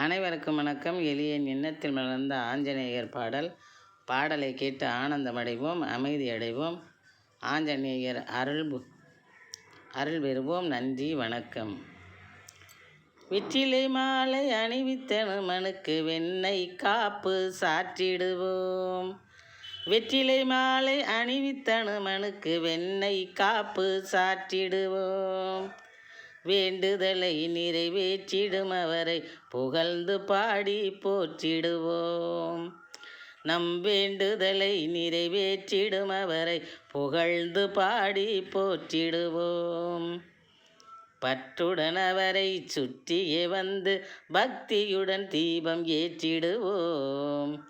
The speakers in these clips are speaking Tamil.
அனைவருக்கும் வணக்கம். எளியன் எண்ணத்தில் மலர்ந்த ஆஞ்சநேயர் பாடல். பாடலை கேட்டு ஆனந்தமடைவோம் அமைதி அடைவோம் ஆஞ்சநேயர் அருள் அருள் பெறுவோம். நன்றி வணக்கம். வெற்றிலை மாலை அணிவித்தனுமனுக்கு வெண்ணெய் காப்பு சாற்றிடுவோம். வெற்றிலை மாலை அணிவித்தனுமனுக்கு வெண்ணெய் காப்பு சாற்றிடுவோம். வேண்டுதலை நிறைவேற்றிடும் அவரை. புகழ்ந்து பாடி போற்றிடுவோம். நம் வேண்டுதலை நிறைவேற்றிடும் அவரை. புகழ்ந்து பாடி போற்றிடுவோம். பற்றுடன் அவரை சுற்றியே வந்து பக்தியுடன் தீபம் ஏற்றிடுவோம்.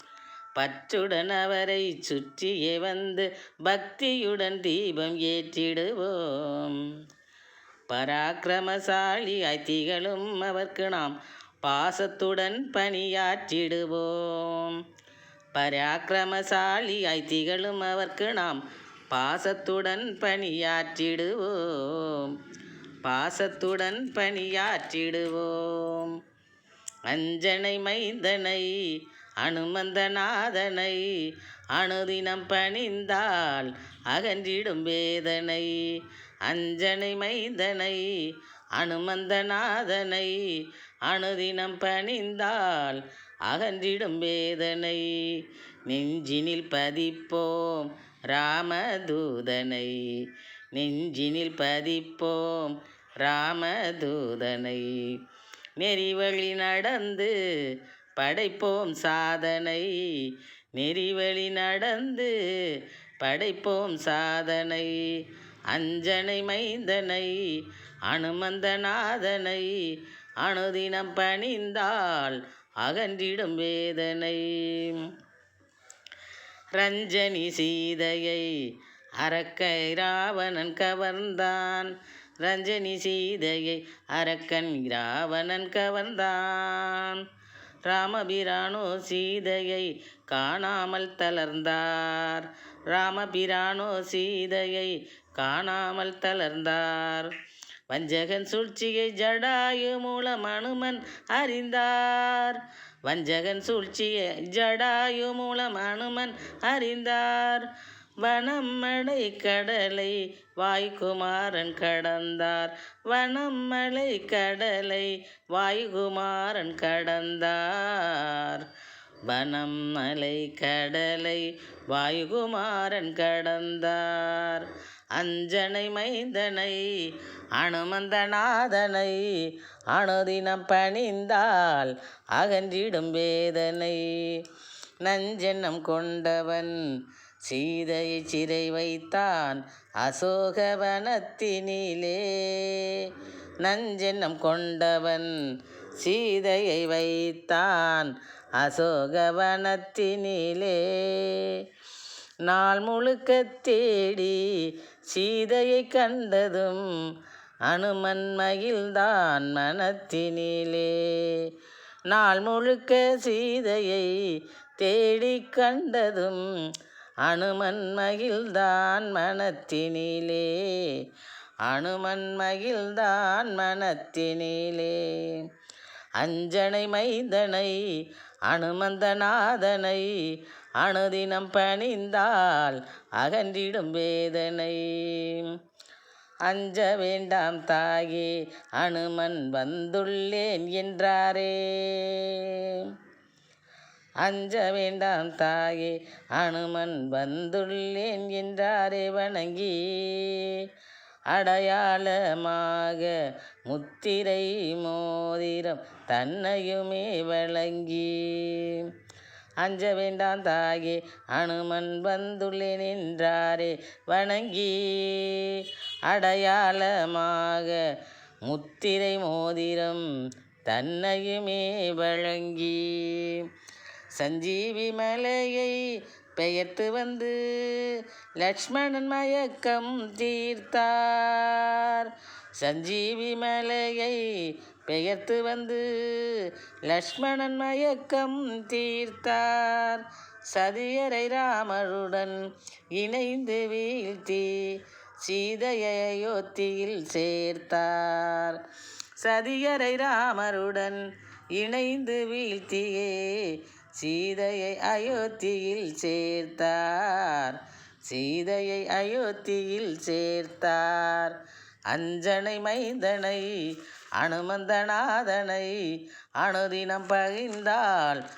பற்றுடன் அவரை சுற்றியே வந்து பக்தியுடன் தீபம் ஏற்றிடுவோம். பராக்கிரமசாலி அதிகளும் அவர்க்கு நாம் பாசத்துடன் பணியாற்றிடுவோம். பராக்கிரமசாலி திகழும் அவர்க்கு நாம் பாசத்துடன் பணியாற்றிடுவோம். பாசத்துடன் பணியாற்றிடுவோம். அஞ்சனை மைந்தனை அனுமந்தநாதனை அணுதினம் பணிந்தால் அகன்றிடும் வேதனை. அஞ்சனை மைந்தனை அனுமந்தநாதனை அனுதினம் பணிந்தால் அகன்றிடும் வேதனை. நெஞ்சினில் பதிப்போம் ராமதூதனை நெஞ்சினில் பதிப்போம் ராமதூதனை. நெறிவழி நடந்து படைப்போம் சாதனை நெறிவழி நடந்து படைப்போம் சாதனை. அஞ்சனை மைந்தனை அனுமந்தநாதனை அனுதினம் பணிந்தால் அகன்றிடும் வேதனை. ரஞ்சனி சீதையை அரக்கை ராவணன் கவர்ந்தான். ரஞ்சனி சீதையை அரக்கன் ராவணன் கவர்ந்தான். ராமபிரானோ சீதையை காணாமல் தளர்ந்தார். ராமபிரானோ சீதையை காணாமல் தளர்ந்தார். வஞ்சகன் சூழ்ச்சியை ஜடாயு மூலம் அனுமன் அறிந்தார். வஞ்சகன் சூழ்ச்சியை ஜடாயு மூலம் அனுமன் அறிந்தார். வனம்மலை கடலை வாய்குமாரன் கடந்தார். வனம்மலை கடலை வாய்குமாரன் கடந்தார். வனம் மலை கடலை வாயுகுமாரன் கடந்தார். அஞ்சனை மைந்தனை அனுமந்தநாதனை அணுதினம் பணிந்தால் அகன்றிடும் வேதனை. நஞ்செண்ணம் கொண்டவன் சீதையை சிறை வைத்தான் அசோகவனத்தினிலே. நஞ்சென்னம் கொண்டவன் சீதையை வைத்தான் அசோகவனத்தினிலே. நாள் முழுக்க தேடி சீதையை கண்டதும் அனுமன் மகிழ்ந்தான் மனத்தினிலே. நாள் முழுக்க சீதையை தேடி கண்டதும் அனுமன் மகிழ்ந்தான் மனத்தினிலே. அனுமன் மகிழ்ந்தான் மனத்தினிலே. அஞ்சனை மைந்தனை அனுமந்தநாதனை அணுதினம் பணிந்தால் அகன்றிடும் வேதனை. அஞ்ச வேண்டாம் தாயே அனுமன் வந்துள்ளேன் என்றாரே. அஞ்ச வேண்டாம் தாயே அனுமன் வந்துள்ளேன் என்றாரே வணங்கி. அடையாளமாக முத்திரை மோதிரம் தன்னையுமே வழங்கி. அஞ்ச வேண்டாம் தாயே அனுமன் வந்துள்ளேன் என்றாரே வணங்கி. அடையாளமாக முத்திரை மோதிரம் தன்னையுமே வழங்கி. சஞ்சீவி மலையை பெயர்த்து வந்து லக்ஷ்மணன் மயக்கம் தீர்த்தார். சஞ்சீவி மலையை பெயர்த்து வந்து லக்ஷ்மணன் மயக்கம் தீர்த்தார். சதியரை ராமருடன் இணைந்து வீழ்த்தி சீதையை அயோத்தியில் சேர்த்தார். சதியரை ராமருடன் இணைந்து வீழ்த்தியே சீதையை அயோத்தியில் சேர்த்தார். சீதையை அயோத்தியில் சேர்த்தார். அஞ்சனை மைந்தனை அனுமந்தநாதனை அனுதினம் பகிர்ந்தாள்.